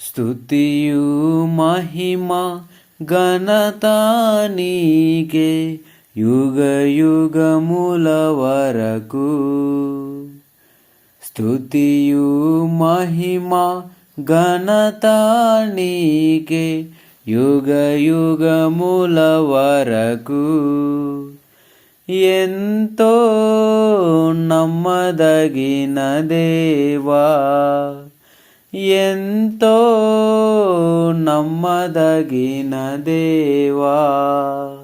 స్తుతియు మహిమ ఘనత యుగ యుగముల వరకు స్తుతియు మహిమ ఘనత నీకే యుగ యుగముల వరకు ఎంతో నమ్మదగిన దేవా ఎంతో నమ్మదగిన దేవా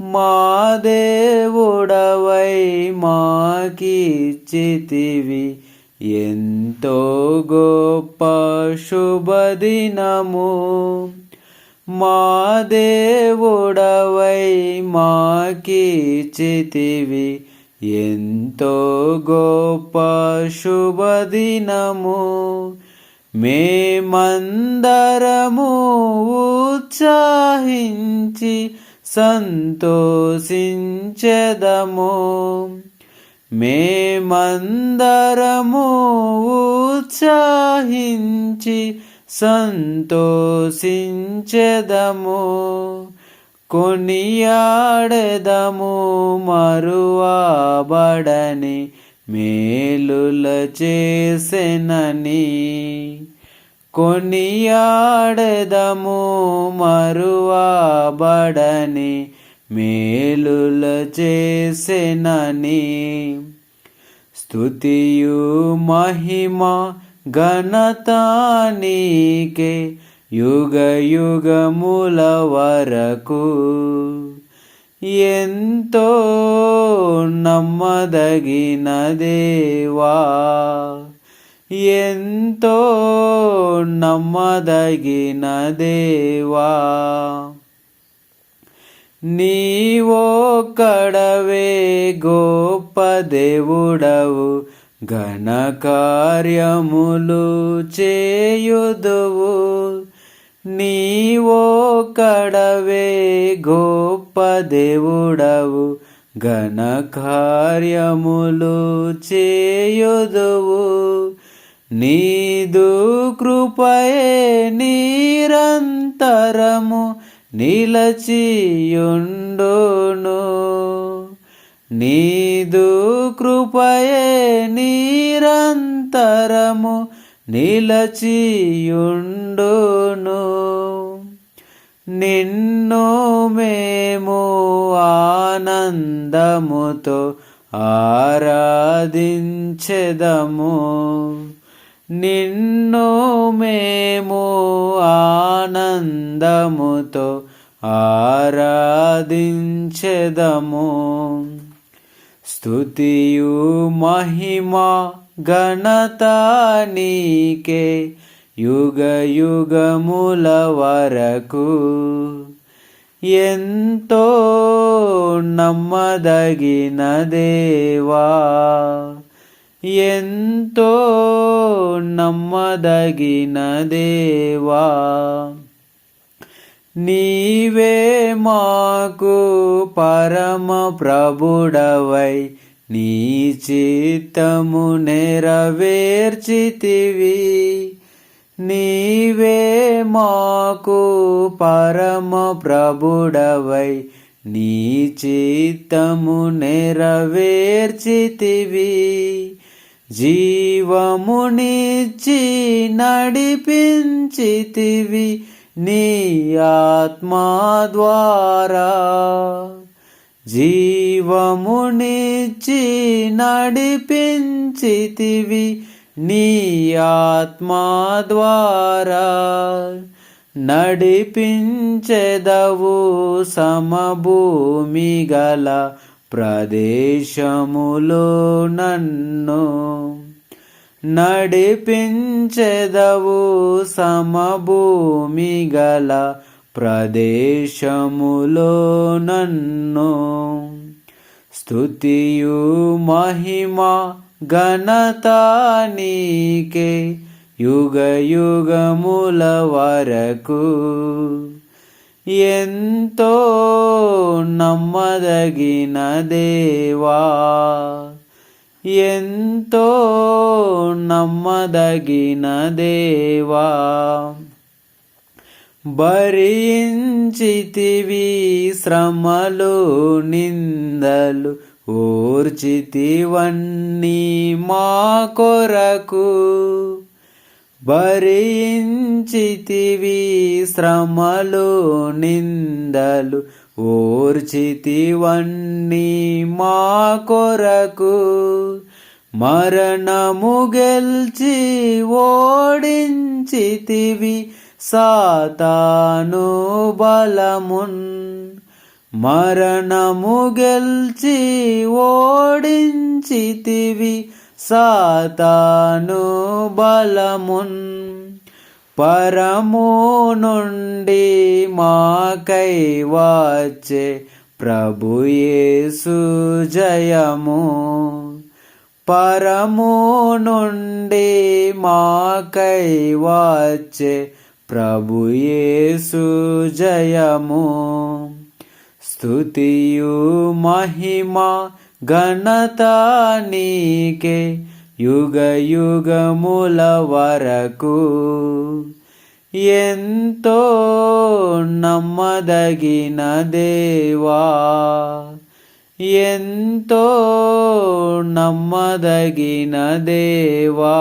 మా దేవుడవై మాకిచ్చితివి. ఎంతో గొప్ప శుభదినము మా దేవుడవై మాకిచ్చితివి. ఎంతో గొప్ప శుభదినము మేమందరము ఉత్సాహించి సంతోషించెదము. మేమందరము ఉత్సాహించి సంతోషించెదము. కొనియాడెదము మరువాబడని మేలుల చేసెనని. కొనియాడదము మరువాబడని మేలుల చేసెనని. స్తుతియు మహిమ ఘనత నీకే యుగ యుగముల వరకు. ఎంతో నమ్మదగిన దేవా ఎంతో నమ్మదగిన దేవా నీవోక్కడవే గొప్ప దేవుడవు ఘన కార్యములు చేయుదువు. నీవోక్కడవే గొప్ప దేవుడవు ఘన కార్యములు చేయుదువు. నీదు కృపయే నిరంతరము నిలచియుండును. నీదు కృపయే నిరంతరము నిలచియుండును. నిన్ను మేము ఆనందముతో ఆరాధించెదము. నిన్ను మేము ఆనందముతో ఆరాధించెదము. స్తుతియు మహిమ ఘనత నీకే యుగ యుగముల వరకు. ఎంతో నమ్మదగిన దేవా. ఎంతో నమ్మదగిన దేవా నీవే మాకు పరమ ప్రభుడవై నీ చిత్తము నెరవేర్చితివి. నీవే మాకు పరమ ప్రభుడవై నీ చిత్తము నెరవేర్చితివి. జీవమునిచ్చి నడిపించితివి నీ ఆత్మా ద్వారా. జీవమునిచ్చి నడిపించితివి నీ ఆత్మా ద్వారా. నడిపించెదవు సమభూమి గల ప్రదేశములో నన్ను నడిపించెదవు సమభూమి గల ప్రదేశములో నన్ను. స్తుతియు మహిమ ఘనత నీకే యుగ యుగముల వరకు. ఎంతో నమ్మదగిన దేవా ఎంతో నమ్మదగిన దేవా భరించితివి శ్రమలు నిందలు ఓర్చితివన్నీ మా కొరకు భరించితివి శ్రమలు నిందలు ఓర్చితివన్నీ మా కొరకు. మరణము గెల్చి ఓడించితివి సాతాను బలమున్. మరణము గెల్చి ఓడించితివి సాతాను బలమున్ పరము నుండి మాకై వచ్చే ప్రభుయేసు జయము. పరము నుండి మాకై వచ్చే ప్రభుయేసు జయము. స్తుతియు మహిమ ఘనత నీకే యుగ యుగముల వరకు ఎంతో నమ్మదగిన దేవా ఎంతో నమ్మదగిన దేవా